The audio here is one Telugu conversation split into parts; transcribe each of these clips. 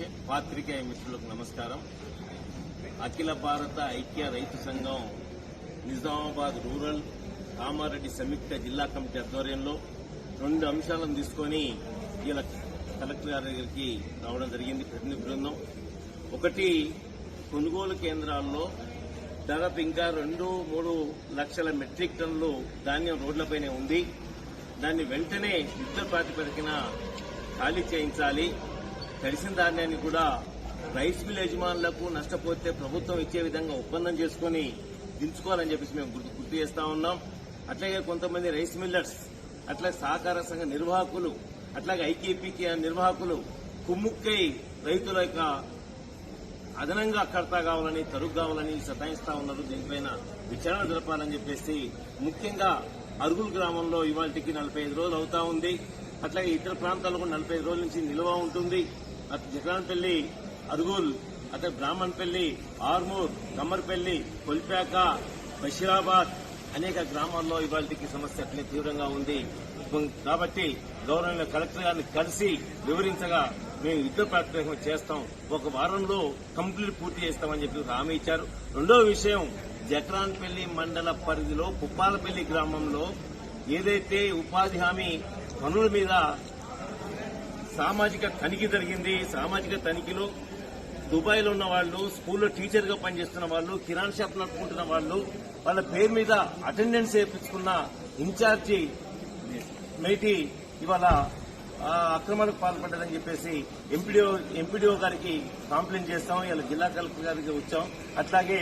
ఓకే పాత్రికేయ మిత్రులకు నమస్కారం. అఖిల భారత ఐక్య రైతు సంఘం నిజామాబాద్ రూరల్ కామారెడ్డి సంయుక్త జిల్లా కమిటీ ఆధ్వర్యంలో రెండు అంశాలను తీసుకొని ఇలా కలెక్టర్ గారి దగ్గరికి రావడం జరిగింది ప్రతినిధి బృందం. ఒకటి కొనుగోలు కేంద్రాల్లో దాదాపు ఇంకా రెండు మూడు లక్షల మెట్రిక్ టన్నులు ధాన్యం రోడ్లపైనే ఉంది. దాన్ని వెంటనే యుద్ధ ప్రాతిపదికన ఖాళీ చేయించాలి. తడిసిన ధాన్యాన్ని కూడా రైస్ మిల్ యజమానులకు నష్టపోతే ప్రభుత్వం ఇచ్చే విధంగా ఒప్పందం చేసుకుని దించుకోవాలని చెప్పేసి మేము గుర్తు గుర్తు చేస్తా ఉన్నాం. అట్లాగే కొంతమంది రైస్ మిల్లర్స్ అట్లాగే సహకార సంఘ నిర్వాహకులు అట్లాగే ఐకేపీకి నిర్వాహకులు కుమ్ముక్కై రైతుల యొక్క అదనంగా కర్త కావాలని తరుగు కావాలని సతాయిస్తా ఉన్నారు. దీనిపైన విచారణ జరపాలని చెప్పేసి ముఖ్యంగా అరుగుల్ గ్రామంలో ఇవాళకి నలభై ఐదు రోజులు అవుతా ఉంది. అట్లాగే ఇతర ప్రాంతాల్లో కూడా నలభై ఐదు రోజుల నుంచి నిల్వ ఉంటుంది. అటు జగన్పల్లి అరుగుల్ అట్లా బ్రాహ్మణపల్లి ఆర్మూర్ కమ్మర్పల్లి కొల్పాక బషీరాబాద్ అనేక గ్రామాల్లో ఇవాళకి సమస్య అట్లే తీవ్రంగా ఉంది. కాబట్టి గౌరవ కలెక్టర్ గారిని కలిసి వివరించగా మేము యుద్ధ ప్రాతిపదికన చేస్తాం. ఒక వారంలో కంప్లీట్ పూర్తి చేస్తామని చెప్పి హామీ ఇచ్చారు. రెండో విషయం జక్రాన్పల్లి మండల పరిధిలో పుప్పాలపల్లి గ్రామంలో ఏదైతే ఉపాధి హామీ పనుల మీద సామాజిక తనిఖీ జరిగింది. సామాజిక తనిఖీలో దుబాయ్లో ఉన్న వాళ్ళు స్కూల్లో టీచర్గా పనిచేస్తున్న వాళ్ళు కిరాణ్ షాప్ నడుపుకుంటున్న వాళ్ళు వాళ్ళ పేరు మీద అటెండెన్స్ వేయించుకున్న ఇన్ఛార్జి మేటి ఇవాళ అక్రమాలకు పాల్పడ్డదని చెప్పేసి ఎంపీడీఓ ఎంపీడీఓ గారికి కంప్లైంట్ చేస్తాం. ఇలా జిల్లా కలెక్టర్ గారికి వచ్చాం. అట్లాగే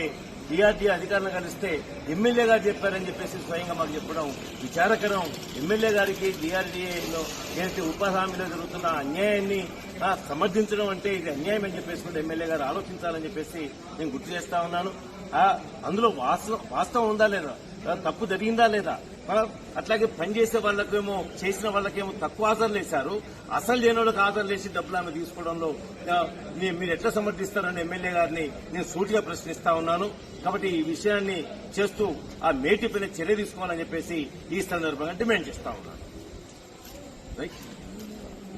డిఆర్డీ అధికారులను కలిస్తే ఎమ్మెల్యే గారు చెప్పారని చెప్పేసి స్వయంగా మాకు చెప్పడం విచారకరం. ఎమ్మెల్యే గారికి డిఆర్డీఏలో ఏదైతే ఉపాధి జరుగుతున్న అన్యాయాన్ని సమర్థించడం అంటే ఇది అన్యాయం అని చెప్పేసి కూడా ఎమ్మెల్యే గారు ఆలోచించాలని చెప్పేసి నేను గుర్తు చేస్తా ఉన్నాను. అందులో వాస్తవం వాస్తవం ఉందా లేదా? తప్పు జరిగిందా లేదా? మనం అట్లాగే పనిచేసే వాళ్ళకేమో చేసిన వాళ్ళకేమో తక్కువ ఆధార్లు వేశారు. అసలు లేని వాళ్ళకి ఆధార్లు వేసి డబ్బులు ఆమె తీసుకోవడంలో మీ- మీరు ఎట్లా సమర్థిస్తారని ఎమ్మెల్యే గారిని నేను సూటిగా ప్రశ్నిస్తా ఉన్నాను. కాబట్టి ఈ విషయాన్ని చేస్తూ ఆ మేటి పైన చర్య తీసుకోవాలని చెప్పేసి ఈ సందర్భంగా డిమాండ్ చేస్తా ఉన్నాను. రైట్